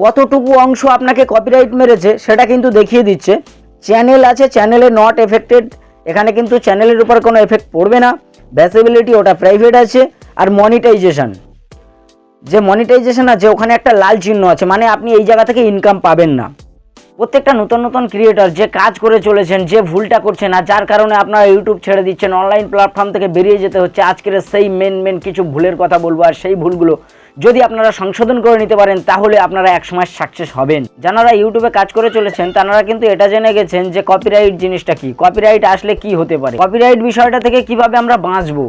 কতটুকু অংশ আপনাকে কপিরাইট মেরেছে সেটা কিন্তু দেখিয়ে দিচ্ছে। চ্যানেল আছে চ্যানেলে নট এফেক্টেড এখানে কিন্তু চ্যানেলের উপর কোনো এফেক্ট পড়বে না। ভ্যাসিবিলিটি ওটা প্রাইভেট আছে। আর মনিটাইজেশন যে মনিটাইজেশন আছে, ওখানে একটা লাল চিহ্ন আছে। মানে আপনি এই জায়গা থেকে ইনকাম পাবেন না। প্রত্যেকটা নতুন নতুন ক্রিয়েটর যে কাজ করে চলেছেন, যে ভুলটা করছেন, আর যার কারণে আপনারা ইউটিউব ছেড়ে দিচ্ছেন অনলাইন প্ল্যাটফর্ম থেকে বেরিয়ে যেতে হচ্ছে, আজকের সেই মেন মেন কিছু ভুলের কথা বলব, আর সেই ভুলগুলো যদি আপনারা সংশোধন করে নিতে পারেন, তাহলে আপনারা একসময় সাকসেস হবেন। যারা ইউটিউবে কাজ করে চলেছেন তারা কিন্তু এটা জেনে গেছেন যে কপিরাইট জিনিসটা কি। কপিরাইট আসলে কি হতে পারে? কপিরাইট বিষয়টা থেকে কীভাবে আমরা বাঁচবো?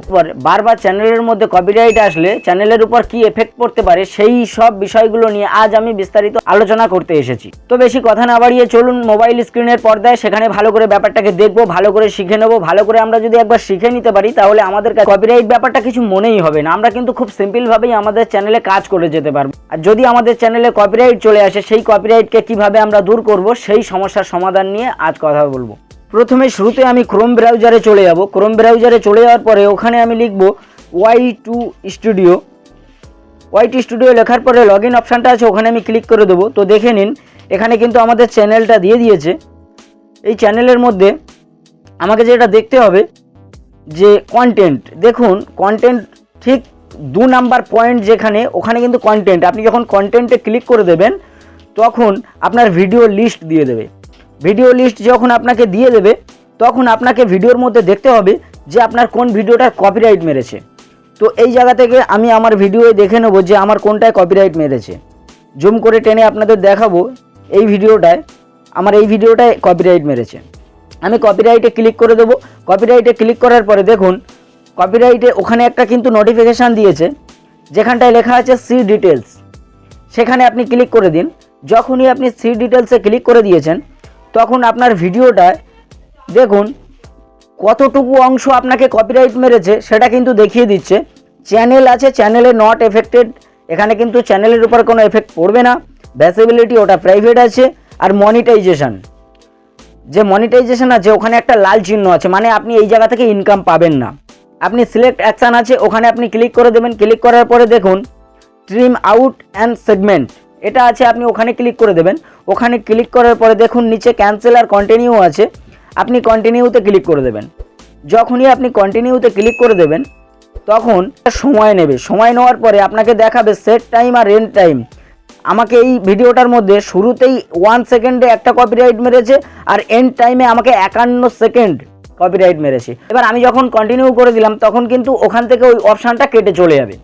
বারবার চ্যানেলের মধ্যে কপিরাইট আসলে চ্যানেলের উপর কি এফেক্ট পড়তে পারে, সেই সব বিষয়গুলো নিয়ে আজ আমি বিস্তারিত আলোচনা করতে এসেছি। তো বেশি কথা না বাড়িয়ে চলুন মোবাইল স্ক্রিনের পর্দায় সেখানে ভালো করে ব্যাপারটাকে দেখব, ভালো করে শিখে নেব, ভালো করে আমরা যদি একবার শিখে নিতে পারি, তাহলে আমাদের কপিরাইট ব্যাপারটা কিছু মনেই হবে না। আমরা কিন্তু খুব সিম্পল ভাবেই আমাদের চ্যানেলে কাজ করে যেতে পারব। আর যদি আমাদের চ্যানেলে কপিরাইট চলে আসে, সেই কপিরাইটকে কীভাবে আমরা দূর করব, সেই সমস্যার সমাধান নিয়ে আজ কথা বলব। প্রথমে শুরুতে আমি ক্রোম ব্রাউজারে চলে যাব। ক্রোম ব্রাউজারে চলে যাওয়ার পরে ওখানে আমি লিখব Y two studio Y two studio লেখার পরে লগ ইন অপশানটা আছে, ওখানে আমি ক্লিক করে দেবো। তো দেখে নিন, এখানে কিন্তু আমাদের চ্যানেলটা দিয়ে দিয়েছে। এই চ্যানেলের মধ্যে আমাকে যেটা দেখতে হবে, যে কন্টেন্ট দেখুন কন্টেন্ট ঠিক দু নাম্বার পয়েন্ট যেখানে, ওখানে কিন্তু কন্টেন্ট আপনি যখন কন্টেন্টে ক্লিক করে দেবেন, তখন আপনার ভিডিও লিস্ট দিয়ে দেবে। ভিডিও লিস্ট যখন আপনাকে দিয়ে দেবে, তখন আপনাকে ভিডিওর মধ্যে দেখতে হবে যে আপনার কোন ভিডিওটার কপিরাইট মেরেছে। তো এই জায়গা থেকে আমি আমার ভিডিওয়ে দেখে নেব যে আমার কোনটায় কপিরাইট মেরেছে। জুম করে টেনে আপনাদের দেখাবো এই ভিডিওটায় আমার এই ভিডিওটায় কপিরাইট মেরেছে। আমি কপিরাইটে ক্লিক করে দেবো। কপিরাইটে ক্লিক করার পরে দেখুন কপিরাইটে ওখানে একটা কিন্তু নোটিফিকেশান দিয়েছে, যেখানটায় লেখা আছে সি ডিটেলস সেখানে আপনি ক্লিক করে দিন। যখনই আপনি সি ডিটেলসে ক্লিক করে দিয়েছেন, তখন আপনার ভিডিওটায় দেখুন, কতটুকু অংশ আপনাকে কপিরাইট মেরেছে, সেটা কিন্তু দেখিয়ে দিচ্ছে। চ্যানেল আছে চ্যানেলে নট এফেক্টেড এখানে কিন্তু চ্যানেলের উপর কোনো এফেক্ট পড়বে না। ভ্যাসিবিলিটি ওটা প্রাইভেট আছে, আর মনিটাইজেশন যে মনিটাইজেশন আছে, ওখানে একটা লাল চিহ্ন আছে মানে আপনি এই জায়গা থেকে ইনকাম পাবেন না। আপনি সিলেক্ট অ্যাকশান আছে, ওখানে আপনি ক্লিক করে দেবেন। ক্লিক করার পরে দেখুন ট্রিম আউট অ্যান্ড সেগমেন্ট এটা আছে, আপনি ওখানে ক্লিক করে দেবেন। ওখানে ক্লিক করার পরে দেখুন, নিচে ক্যান্সেল আর কন্টিনিউ আছে। আপনি কন্টিনিউতে ক্লিক করে দেবেন। যখনই আপনি কন্টিনিউতে ক্লিক করে দেবেন, তখন সময় নেবে। সময় নেওয়ার পরে আপনাকে দেখাবে সেট টাইম আর এন্ড টাইম আমাকে এই ভিডিওটার মধ্যে শুরুতেই ওয়ান সেকেন্ডে একটা কপিরাইট মেরেছে, আর এন্ড টাইমে আমাকে একান্ন সেকেন্ড কপিরাইট মেরেছে। এবার আমি যখন কন্টিনিউ করে দিলাম, তখন কিন্তু ওখান থেকে ওই অপশানটা কেটে চলে যাবে।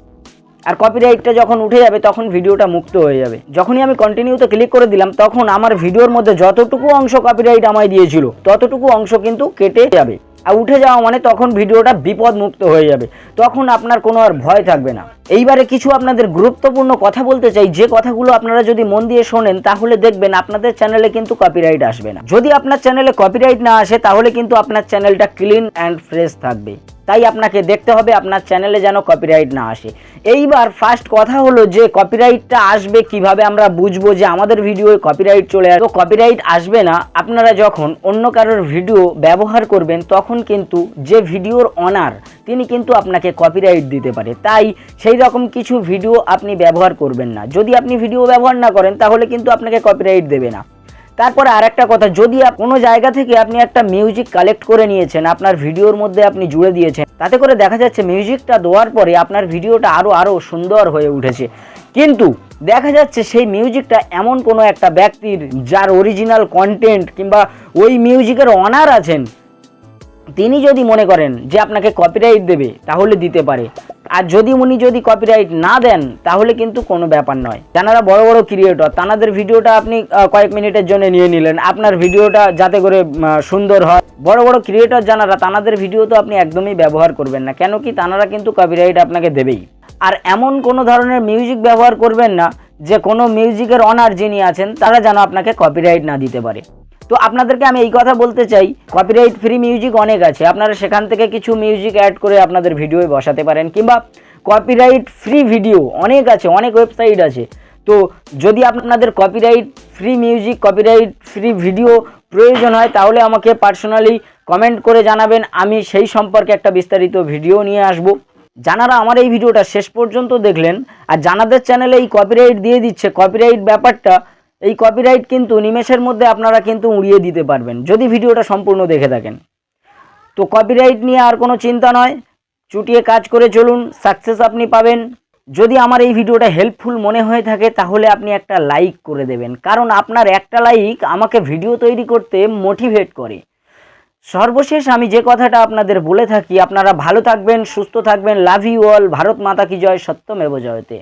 আর কপিরাইটটা যখন উঠে যাবে, তখন ভিডিওটা মুক্ত হয়ে যাবে। যখনই আমি কন্টিনিউতে ক্লিক করে দিলাম, তখন আমার ভিডিওর মধ্যে যতটুকু অংশ কপিরাইট আমায় দিয়েছিল, ততটুকু অংশ কিন্তু কেটে যাবে। আর উঠে যাওয়া মানে তখন ভিডিওটা বিপদ মুক্ত হয়ে যাবে। তখন আপনার কোনো আর ভয় থাকবে না। এইবারে কিছু আপনাদের গুরুত্বপূর্ণ কথা বলতে চাই। যে কথাগুলো আপনারা যদি মন দিয়ে শোনেন, তাহলে দেখবেন আপনাদের চ্যানেলে কিন্তু কপিরাইট আসবে না। যদি আপনার চ্যানেলে কপিরাইট না আসে, তাহলে কিন্তু আপনার চ্যানেলটা ক্লিন অ্যান্ড ফ্রেশ থাকবে। তাই আপনাকে দেখতে হবে আপনার চ্যানেলে যেন কপিরাইট না আসে। এইবার ফার্স্ট কথা হলো যে কপিরাইটটা আসবে কীভাবে আমরা বুঝব যে আমাদের ভিডিওয়ে কপিরাইট চলে আসবে কপিরাইট আসবে না, আপনারা যখন অন্য কারোর ভিডিও ব্যবহার করবেন, তখন কিন্তু যে ভিডিওর অনার তিনি কিন্তু আপনাকে কপিরাইট দিতে পারে। তাই সেই রকম কিছু ভিডিও আপনি ব্যবহার করবেন না। যদি আপনি ভিডিও ব্যবহার না করেন, তাহলে কিন্তু আপনাকে কপিরাইট দেবে না। তারপরে আরেকটা কথা, যদি কোনো জায়গা থেকে আপনি একটা মিউজিক কালেক্ট করে নিয়েছেন, আপনার ভিডিওর মধ্যে আপনি জুড়ে দিয়েছেন, তাতে করে দেখা যাচ্ছে মিউজিকটা দেওয়ার পরে আপনার ভিডিওটা আরও আরও সুন্দর হয়ে উঠেছে। কিন্তু দেখা যাচ্ছে সেই মিউজিকটা এমন কোনো একটা ব্যক্তির, যার অরিজিনাল কন্টেন্ট কিংবা ওই মিউজিকের অনার আছেন, তিনি যদি মনে করেন যে আপনাকে কপিরাইট দেবে, তাহলে দিতে পারে। আর যদি উনি যদি কপিরাইট না দেন, তাহলে কিন্তু কোনো ব্যাপার নয়। যারা বড় বড় ক্রিয়েটর তানাদের ভিডিওটা আপনি কয়েক মিনিটের জন্য নিয়ে নিলেন। আপনার ভিডিওটা যাতে করে সুন্দর হয়। বড় বড় ক্রিয়েটর যারা তানাদের ভিডিও তো আপনি একদমই ব্যবহার করবেন না। কেন কি তানারা কিন্তু কপিরাইট আপনাকে দেবেই। আর এমন কোনো ধরনের মিউজিক ব্যবহার করবেন না, যে কোনো মিউজিকের অনার যিনি আছেন, তারা যেন আপনাকে কপিরাইট না দিতে পারে। তো আপনাদেরকে আমি এই কথা বলতে চাই। কপিরাইট ফ্রি মিউজিক অনেক আছে। আপনারা সেখান থেকে কিছু মিউজিক অ্যাড করে আপনাদের ভিডিওয়ে বসাতে পারেন, কিংবা কপিরাইট ফ্রি ভিডিও অনেক আছে, অনেক ওয়েবসাইট আছে। তো যদি আপনাদের copyright free music copyright free video প্রয়োজন হয়, তাহলে আমাকে পার্সোনালি কমেন্ট করে জানাবেন। আমি সেই সম্পর্কে একটা বিস্তারিত ভিডিও নিয়ে আসব। যারা আমার এই ভিডিওটা শেষ পর্যন্ত দেখলেন, আর জানাদের চ্যানেলে এই কপিরাইট দিয়ে দিচ্ছে কপিরাইট ব্যাপারটা এই কপিরাইট কিন্তু নিমেষের মধ্যে আপনারা কিন্তু উড়িয়ে দিতে পারবেন, যদি ভিডিওটা সম্পূর্ণ দেখে থাকেন। তো কপিরাইট নিয়ে আর কোনো চিন্তা নয়, চুটিয়ে কাজ করে চলুন সাকসেস আপনি পাবেন। যদি আমার এই ভিডিওটা হেল্পফুল মনে হয়ে থাকে, তাহলে আপনি একটা লাইক করে দেবেন। কারণ আপনার একটা লাইক আমাকে ভিডিও তৈরি করতে মোটিভেট করে। সর্বশেষ আমি যে কথাটা আপনাদের বলে থাকি, আপনারা ভালো থাকবেন, সুস্থ থাকবেন লাভ ইউ অল ভারত মাতা কি জয়, সত্যমেব জয়তে।